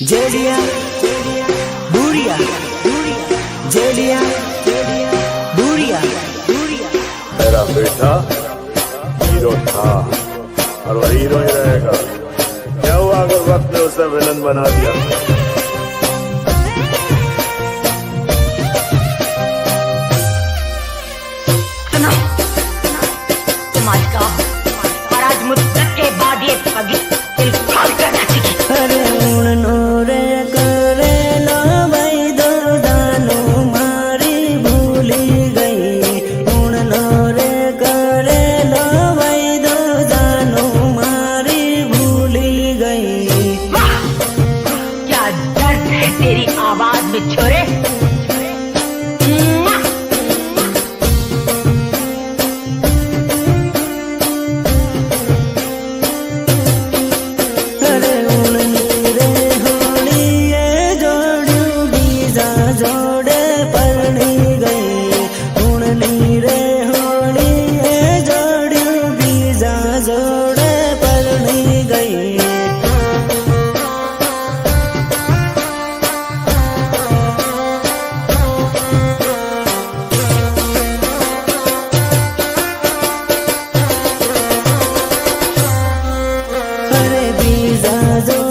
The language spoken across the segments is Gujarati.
जेडिया बुढ़िया जेडिया बुढ़िया मेरा बेटा हीरो था और वो हीरो ही रहेगा। क्या हुआ अगर वक्त ने उसे विलन बना दिया? तुम्हारी का और आज मुद्दत zazo.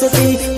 philosophy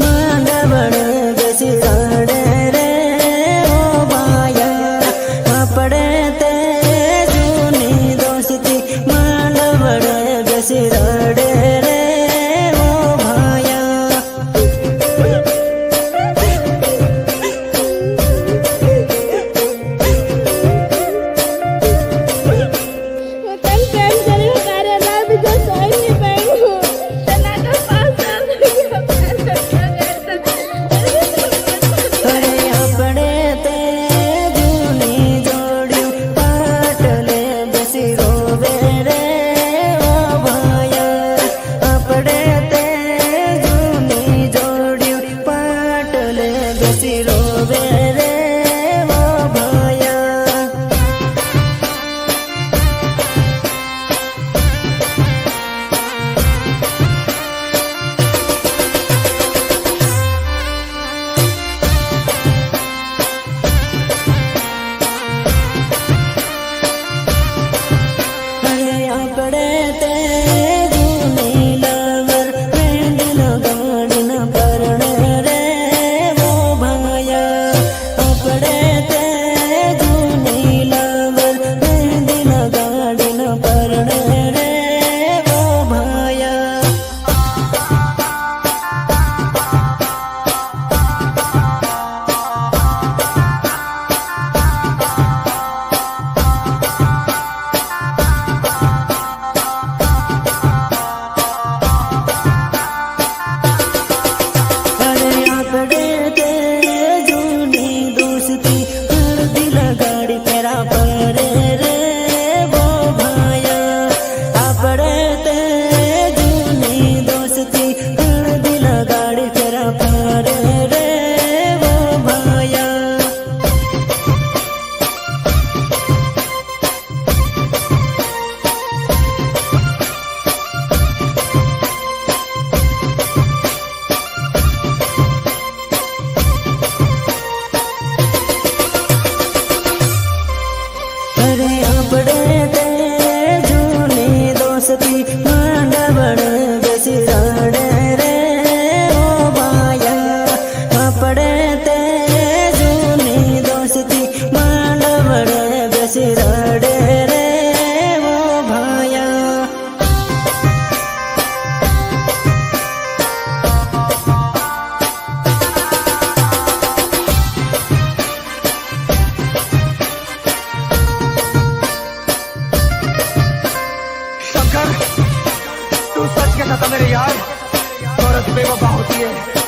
you.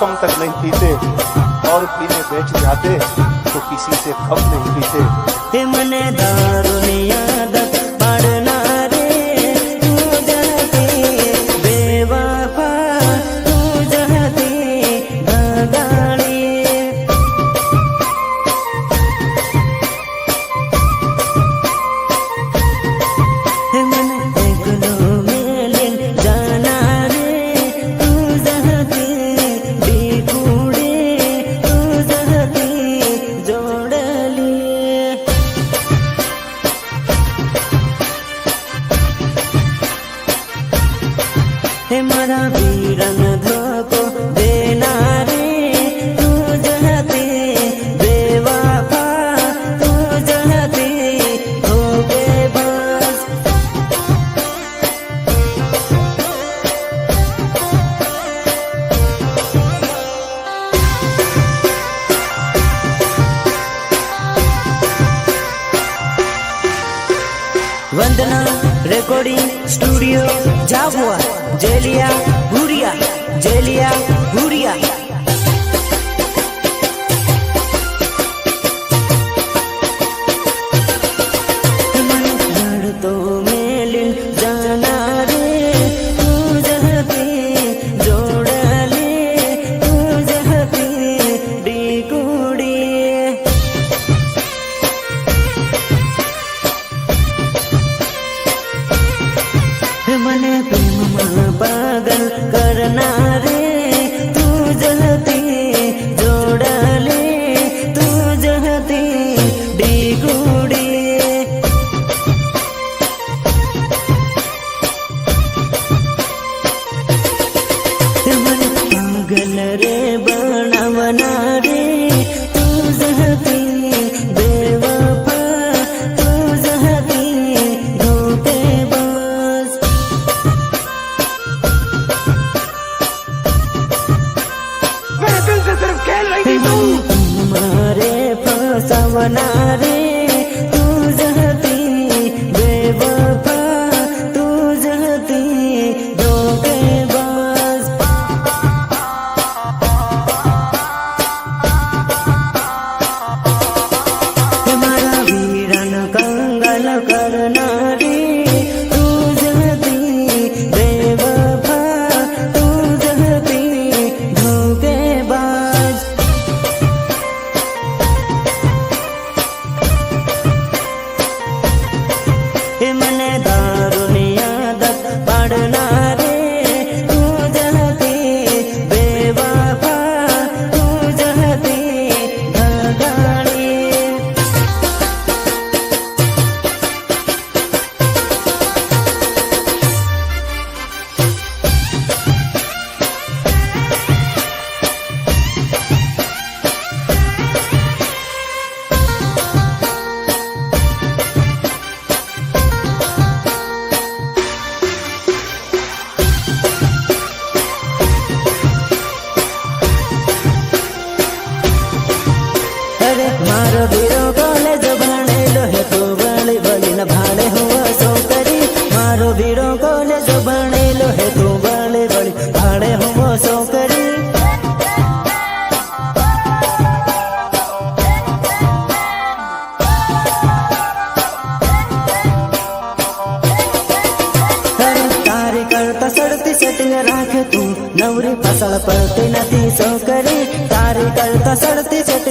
कसम तक नहीं पीते, और पीने बैठ जाते तो किसी से कम नहीं पीते। मने दार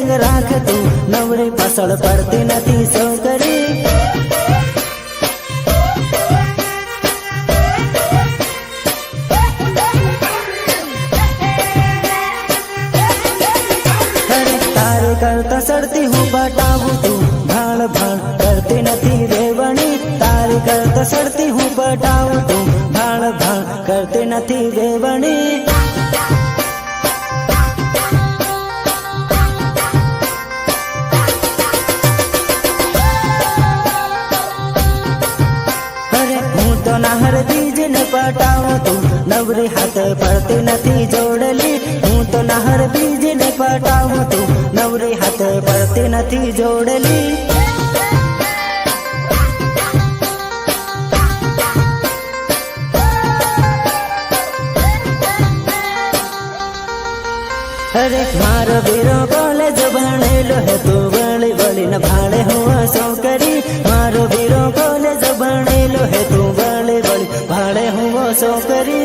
સંગ રાખતું. નવરી પાછળ પડતી નથી છોકરી કરતા સડતી હું બટાવું તું. ભાણ ભાણ કરતી નથી રેવણી. તારે કરતા સડતી હું બટાવું તું. ભાણ ભાણ કરતી નથી રેવણી. ખબરી હાથે પડતી નથી જોડેલી. હું તો નહર બીજીને પટાવું તું. નવરી હાથે પડતી નથી જોડેલી. અરે મારો વીરો કોલેજ ભણેલો હે, તું વળી વળીને ભાડે હું છોકરી. મારો વીરો કોલેજ ભણેલો હે, તું વળી વળી ભાડે હું છોકરી.